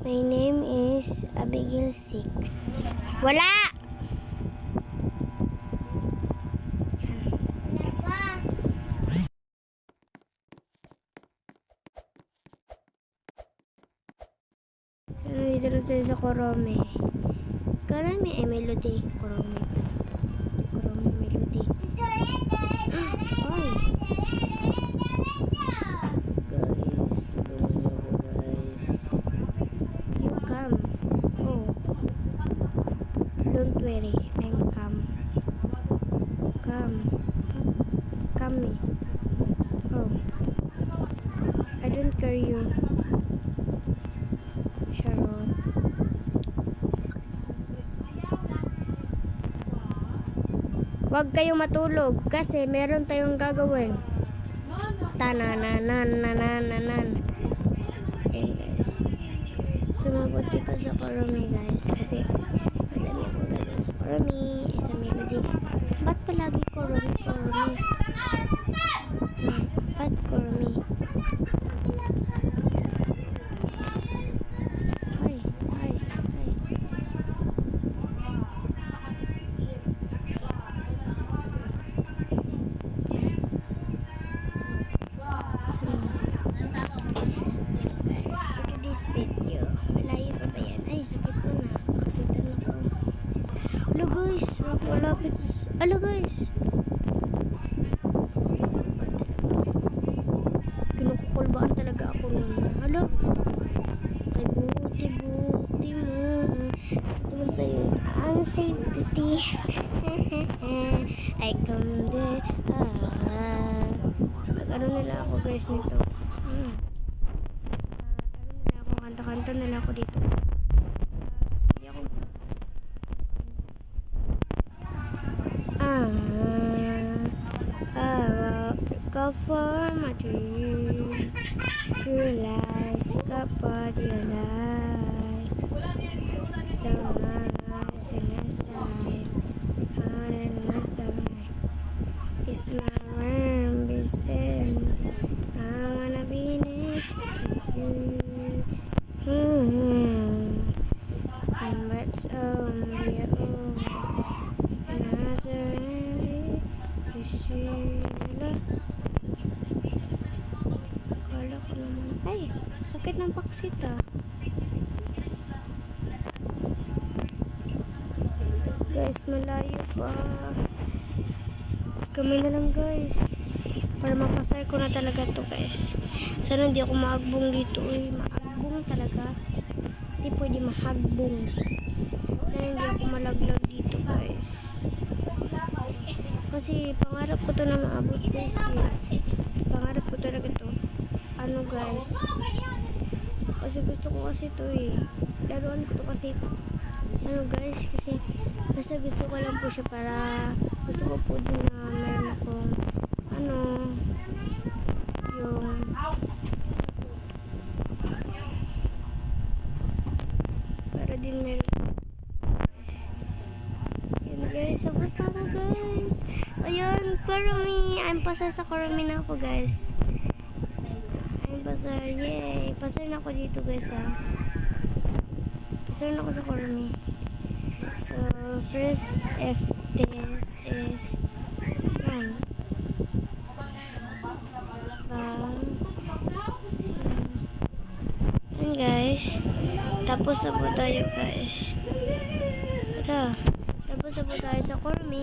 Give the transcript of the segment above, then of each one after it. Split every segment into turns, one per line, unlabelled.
My name is Abigail Six. Wala! So, nandito na tayo sa Korome. Korome ay melody. Korome melody. Ay! Guys, tulungan niyo ako, guys. You come. Oh. Don't worry. I'm come. Come. Come me. Oh. I don't care you. Sharon. Huwag kayong matulog kasi meron tayong gagawin. Tananananananan. Ayan guys. Sumabuti pa sa Koromi guys kasi sa Koromi. Isa melody. Ba't palagi Koromi? Koromi. Hmm, malapit. Hello guys. Kinukukulbaan talaga ako nun. Hello? Ay, buti, buti mo. Tungkol sa yung ang safety. I come there. Ah. Nag-ano nila ako guys nito. Hmm. Ano nila ako, kanta-kanta nila ako dito. Go for my dream. Realize, kapag your life. So nice in the sky. Hot in the sky. It's my room, end. I wanna be next to you. hmm And what's on own? Say, you see, sakit ng paksit ah. Guys, malayo pa. Kami na lang guys. Para mapasar ko na talaga to guys. Sana hindi ako maagbong dito eh. Maagbong talaga. Hindi pwede mahagbong. Sana hindi ako malaglag dito guys. Kasi pangarap ko to na maabot guys eh. Pangarap ko talaga to. Ano guys. Kasi gusto ko kasi to eh. Laruan ko to kasi ano guys kasi basta gusto ko lang po siya para gusto ko po din na meron akong ano yung para din meron yun guys. Tapos na ako guys. Ayun Kurumi I'm pasar sa Kurumi na ako guys pasar yay pasar na ako dito guys ha pasar na ako sa Kurumi So, first F this is one. Guys. Tapos na po tayo guys. Tara. Tapos na po tayo sa Cormi.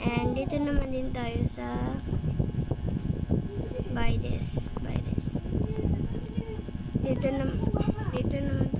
And dito naman din tayo sa buy this. Return return